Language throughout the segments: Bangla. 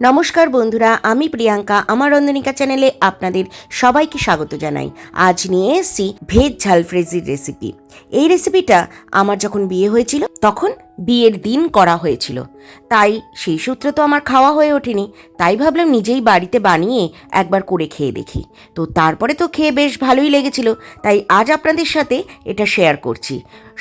নমস্কার বন্ধুরা, আমি প্রিয়াঙ্কা। আমার রন্ধনিকা চ্যানেলে আপনাদের সবাইকে স্বাগত জানাই। আজ নিয়ে এসেছি ভেজ ঝাল ফ্রেজির রেসিপি এই রেসিপিটা আমার যখন বিয়ে হয়েছিল, তখন বিয়ের দিন করা হয়েছিল। তাই সেই সূত্রে তো আমার খাওয়া হয়ে ওঠেনি। তাই ভাবলাম নিজেই বাড়িতে বানিয়ে একবার করে খেয়ে দেখি। তো তারপরে তো খেয়ে বেশ ভালোই লেগেছিল। তাই আজ আপনাদের সাথে এটা শেয়ার করছি।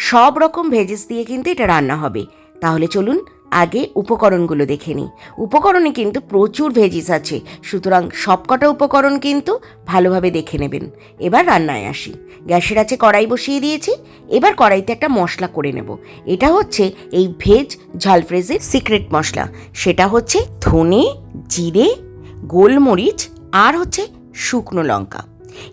সব রকম ভেজেস দিয়ে কিন্তু এটা রান্না হবে। তাহলে চলুন আগে উপকরণগুলো দেখে নিই। উপকরণে কিন্তু প্রচুর ভেজিস আছে। সুতরাং সবকটা উপকরণ কিন্তু ভালোভাবে দেখে নেবেন। এবার রান্নায় আসি। গ্যাসের আছে কড়াই বসিয়ে দিয়েছি। এবার কড়াইতে একটা মশলা করে নেব। এটা হচ্ছে এই ভেজ ঝালফ্রেজের সিক্রেট মশলা। সেটা হচ্ছে ধনে, জিরে, গোলমরিচ আর হচ্ছে শুকনো লঙ্কা।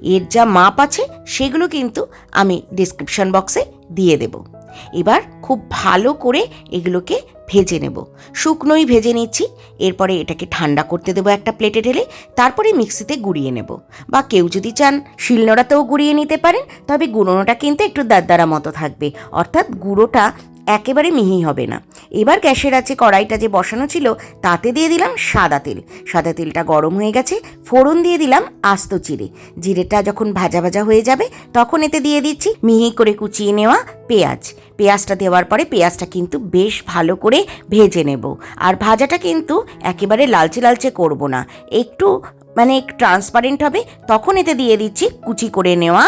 এর যা মাপ আছে সেগুলো কিন্তু আমি ডিসক্রিপশন বক্সে দিয়ে দেব। এবার খুব ভালো করে এগুলোকে ভেজে নেব। শুকনোই ভেজে নিচ্ছি। এরপরে এটাকে ঠান্ডা করতে দেবো একটা প্লেটে ঢেলে। তারপরে মিক্সিতে গুঁড়িয়ে নেব। বা কেউ যদি চান শিলনোড়াতেও গুঁড়িয়ে নিতে পারেন, তবে গুঁড়োটা কিন্তু একটু দাদারা মতো থাকবে। অর্থাৎ গুঁড়োটা একেবারে মিহি হবে না। এবার গ্যাসের আছে কড়াইটা যে বসানো ছিল, তাতে দিয়ে দিলাম সাদা তেল। সাদা তেলটা গরম হয়ে গেছে, ফোড়ন দিয়ে দিলাম আস্ত জিরে। জিরেটা যখন ভাজা ভাজা হয়ে যাবে, তখন এতে দিয়ে দিচ্ছি মিহি করে কুচিয়ে নেওয়া পেঁয়াজ। পেঁয়াজটা দেওয়ার পরে পেঁয়াজটা কিন্তু বেশ ভালো করে ভেজে নেব। আর ভাজাটা কিন্তু একেবারে লালচে লালচে করব না। একটু মানে ট্রান্সপারেন্ট হবে, তখন এতে দিয়ে দিচ্ছি কুচি করে নেওয়া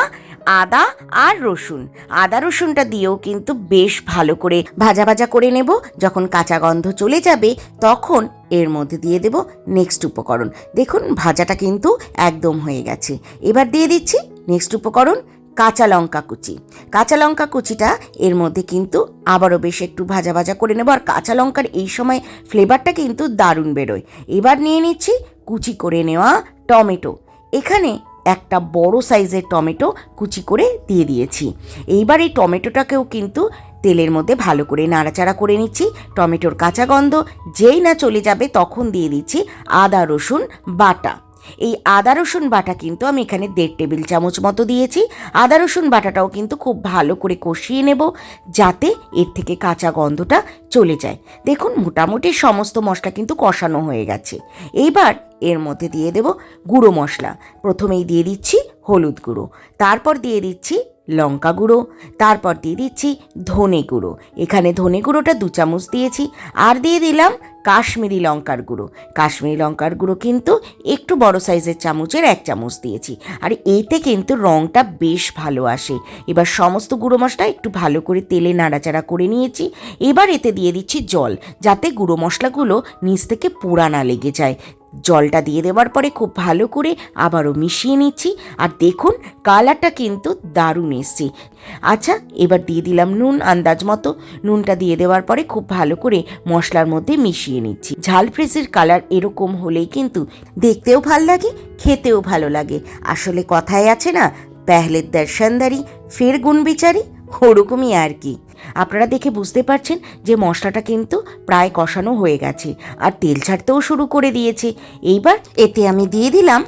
আদা আর রসুন। আদা রসুনটা দিয়েও কিন্তু বেশ ভালো করে ভাজা ভাজা করে নেব। যখন কাঁচা গন্ধ চলে যাবে, তখন এর মধ্যে দিয়ে দেব নেক্সট উপকরণ। দেখুন, ভাজাটা কিন্তু একদম হয়ে গেছে। এবার দিয়ে দিচ্ছি নেক্সট উপকরণ, কাঁচা লঙ্কা কুচি। কাঁচা লঙ্কা কুচিটা এর মধ্যে কিন্তু আবারও বেশ একটু ভাজা ভাজা করে নেব। আর কাঁচা লঙ্কার এই সময় ফ্লেভারটা কিন্তু দারুণ বেরোয়। এবার নিয়ে নিচ্ছি কুচি করে নেওয়া টমেটো। এখানে একটা বড় সাইজের টমেটো কুচি করে দিয়ে দিয়েছি। এইবার এই টমেটোটাকেও কিন্তু তেলের মধ্যে ভালো করে নাড়াচাড়া করে নিচ্ছি। টমেটোর কাঁচা গন্ধ যেই না চলে যাবে তখন দিয়ে দিচ্ছি আদা, রসুন বাটা। এই আদা, রসুন বাটা কিন্তু আমি এখানে দেড় টেবিল চামচ মতো দিয়েছি। আদা, রসুন বাটাটাও কিন্তু খুব ভালো করে কষিয়ে নেব যাতে এর থেকে কাঁচা গন্ধটা চলে যায়। দেখুন, মোটামুটি সমস্ত মশলা কিন্তু কষানো হয়ে গেছে। এইবার এর মধ্যে দিয়ে দেব গুঁড়ো মশলা। প্রথমেই দিয়ে দিচ্ছি হলুদ গুঁড়ো, তারপর দিয়ে দিচ্ছি লঙ্কা গুঁড়ো, তারপর দিয়ে দিচ্ছি ধনে গুঁড়ো। এখানে ধনে গুঁড়োটা দু চামচ দিয়েছি, আর দিয়ে দিলাম কাশ্মীরি লঙ্কার গুঁড়ো। কাশ্মীরি লঙ্কার গুঁড়ো কিন্তু একটু বড় সাইজের চামচের এক চামচ দিয়েছি, আর এতে কিন্তু রঙটা বেশ ভালো আসে। এবার সমস্ত গুঁড়ো মশলা একটু ভালো করে তেলে নাড়াচাড়া করে নিয়েছি, এবার এতে দিয়ে দিচ্ছি জল, যাতে গুঁড়ো মশলাগুলো নিচ থেকে পোড়া না লেগে যায়। জলটা দিয়ে দেওয়ার পরে খুব ভালো করে আবারও মিশিয়ে নিচ্ছি। আর দেখুন, কালারটা কিন্তু দারুণ এসছে। আচ্ছা এবার দিয়ে দিলাম নুন আন্দাজ মতো। নুনটা দিয়ে দেওয়ার পরে খুব ভালো করে মশলার মধ্যে মিশিয়ে নিচ্ছি। ঝাল ফ্রেজের কালার এরকম হলেই কিন্তু দেখতেও ভালো লাগে, খেতেও ভালো লাগে। আসলে কথায় আছে না পেহলের দর্শনদারি, ফের গুণ বিচারি ওরকমই আর কি। আপনারা দেখে বুঝতে পারছেন যে মশলাটা কিন্তু প্রায় কষানো হয়ে গেছে আর তেল ছাড়তেও শুরু করে দিয়েছে। এইবার এতে আমি দিয়ে দিলাম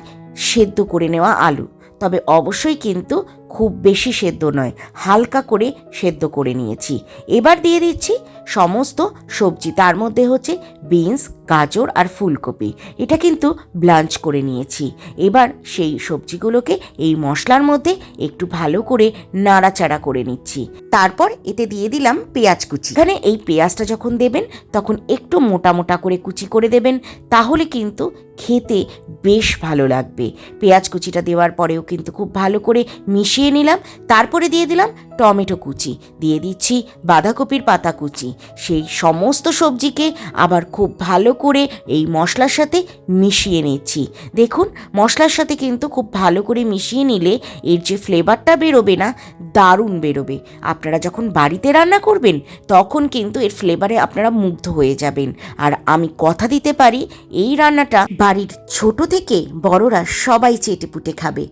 সেদ্ধ করে নেওয়া আলু। তবে অবশ্যই কিন্তু খুব বেশি সেদ্ধ নয়, হালকা করে সেদ্ধ করে নিয়েছি। এবার দিয়ে দিচ্ছি সমস্ত সবজি। তার মধ্যে হচ্ছে বিনস, গাজর আর ফুলকপি। এটা কিন্তু ব্লাঞ্চ করে নিয়েছি। এবার সেই সবজিগুলোকে এই মশলার মধ্যে একটু ভালো করে নাড়াচাড়া করে নিচ্ছি। তারপর এতে দিয়ে দিলাম পেঁয়াজ কুচি। এখানে এই পেঁয়াজটা যখন দেবেন, তখন একটু মোটা মোটা করে কুচি করে দেবেন। তাহলে কিন্তু খেতে বেশ ভালো লাগবে। পেঁয়াজ কুচিটা দেওয়ার পরেও কিন্তু খুব ভালো করে মিশিয়ে নিলাম। তারপরে দিয়ে দিলাম টমেটো কুচি, দিয়ে দিচ্ছি বাঁধাকপির পাতা কুচি। সেই সমস্ত সবজিকে আবার খুব ভালো করে এই মশলার সাথে মিশিয়ে নিচ্ছি। দেখুন, মশলার সাথে কিন্তু খুব ভালো করে মিশিয়ে নিলে এর যে ফ্লেভারটা বেরোবে না, দারুণ বেরোবে। আপনারা যখন বাড়িতে রান্না করবেন, তখন কিন্তু এর ফ্লেভারে আপনারা মুগ্ধ হয়ে যাবেন। আর আমি কথা দিতে পারি, এই রান্নাটা বাড়ির ছোট থেকে বড়রা সবাই চেটেপুটে খাবে।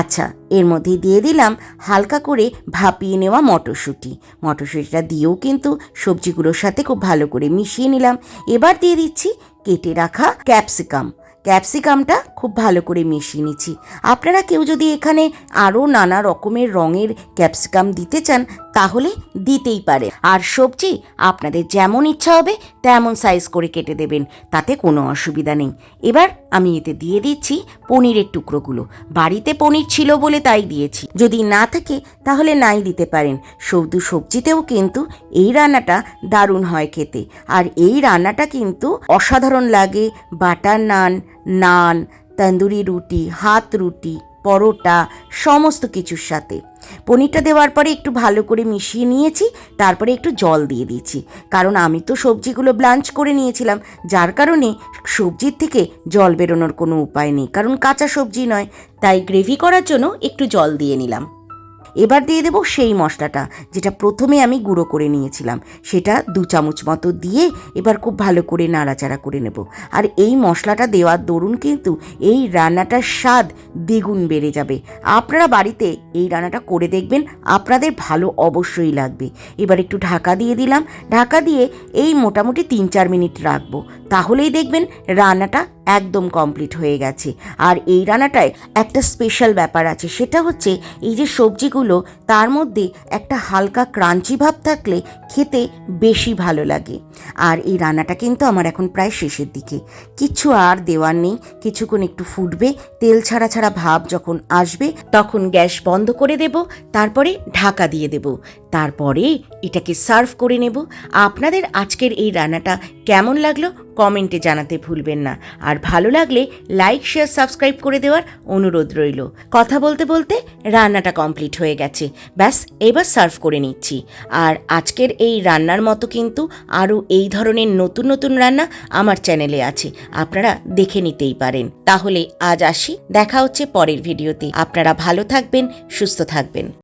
আচ্ছা এর মধ্যে দিয়ে দিলাম হালকা করে ভাপিয়ে নেওয়া মটরশুঁটি। মটরশুঁটিটা দিয়েও কিন্তু সবজিগুলোর সাথে খুব ভালো করে মিশিয়ে নিলাম। এবার দিয়ে দিচ্ছি কেটে রাখা ক্যাপসিকাম। ক্যাপসিকামটা খুব ভালো করে মিশিয়ে নিচ্ছি। আপনারা কেউ যদি এখানে আরও নানা রকমের রঙের ক্যাপসিকাম দিতে চান, তাহলে দিতেই পারে। আর সবজি আপনাদের যেমন ইচ্ছা হবে, তেমন সাইজ করে কেটে দেবেন। তাতে কোনো অসুবিধা নেই। এবার আমি এতে দিয়ে দিচ্ছি পনিরের টুকরোগুলো। বাড়িতে পনির ছিল বলে তাই দিয়েছি। যদি না থাকে, তাহলে নাই দিতে পারেন। সৌদু সবজিতেও কিন্তু এই রান্নাটা দারুণ হয় খেতে। আর এই রান্নাটা কিন্তু অসাধারণ লাগে। বাটার নান নান, তন্দুরি রুটি, হাত রুটি পরোটা, সমস্ত কিছুর সাথে। পনিরটা দেওয়ার পরে একটু ভালো করে মিশিয়ে নিয়েছি, তারপরে একটু জল দিয়ে দিয়েছি। কারণ আমি তো সবজিগুলো ব্লাঞ্চ করে নিয়েছিলাম, যার কারণে সবজির থেকে জল বেরোনোর কোনো উপায় নেই। কারণ কাঁচা সবজি নয়, তাই গ্রেভি করার জন্য একটু জল দিয়ে নিলাম। এবার দিয়ে দেবো সেই মশলাটা, যেটা প্রথমে আমি গুঁড়ো করে নিয়েছিলাম। সেটা দু চামচ মতো দিয়ে এবার খুব ভালো করে নাড়াচাড়া করে নেব। আর এই মশলাটা দেওয়ার দরুন কিন্তু এই রান্নাটার স্বাদ দ্বিগুণ বেড়ে যাবে। আপনারা বাড়িতে এই রান্নাটা করে দেখবেন, আপনাদের ভালো অবশ্যই লাগবে। এবার একটু ঢাকা দিয়ে দিলাম। ঢাকা দিয়ে এই মোটামুটি তিন চার মিনিট রাখব। তাহলেই দেখবেন রান্নাটা একদম কমপ্লিট হয়ে গেছে। আর এই রান্নাটায় একটা স্পেশাল ব্যাপার আছে, সেটা হচ্ছে এই যে সবজিগুলো, তার মধ্যে একটা হালকা ক্রাঞ্চি ভাব থাকলে খেতে বেশি ভালো লাগে। আর এই রান্নাটা কিন্তু আমার এখন প্রায় শেষের দিকে। কিচ্ছু আর দেওয়ার নেই, কিছুক্ষণ একটু ফুটবে, তেল ছাড়া ছাড়া ভাব যখন আসবে তখন গ্যাস বন্ধ করে দেব, তারপরে ঢাকা দিয়ে দেব। তারপরে এটাকে সার্ভ করে নেব। আপনাদের আজকের এই রান্নাটা কেমন লাগল কমেন্টে জানাতে ভুলবেন না। আর ভালো লাগলে লাইক, শেয়ার, সাবস্ক্রাইব করে দেওয়ার অনুরোধ রইল। কথা বলতে বলতে রান্নাটা কমপ্লিট হয়ে গেছে। ব্যাস, এবার সার্ভ করে নিচ্ছি। আর আজকের এই রান্নার মতো কিন্তু আরও এই ধরনের নতুন নতুন রান্না আমার চ্যানেলে আছে। আপনারা দেখে নিতেই পারেন। তাহলে আজ আসি, দেখা হচ্ছে পরের ভিডিওতে। আপনারা ভালো থাকবেন, সুস্থ থাকবেন।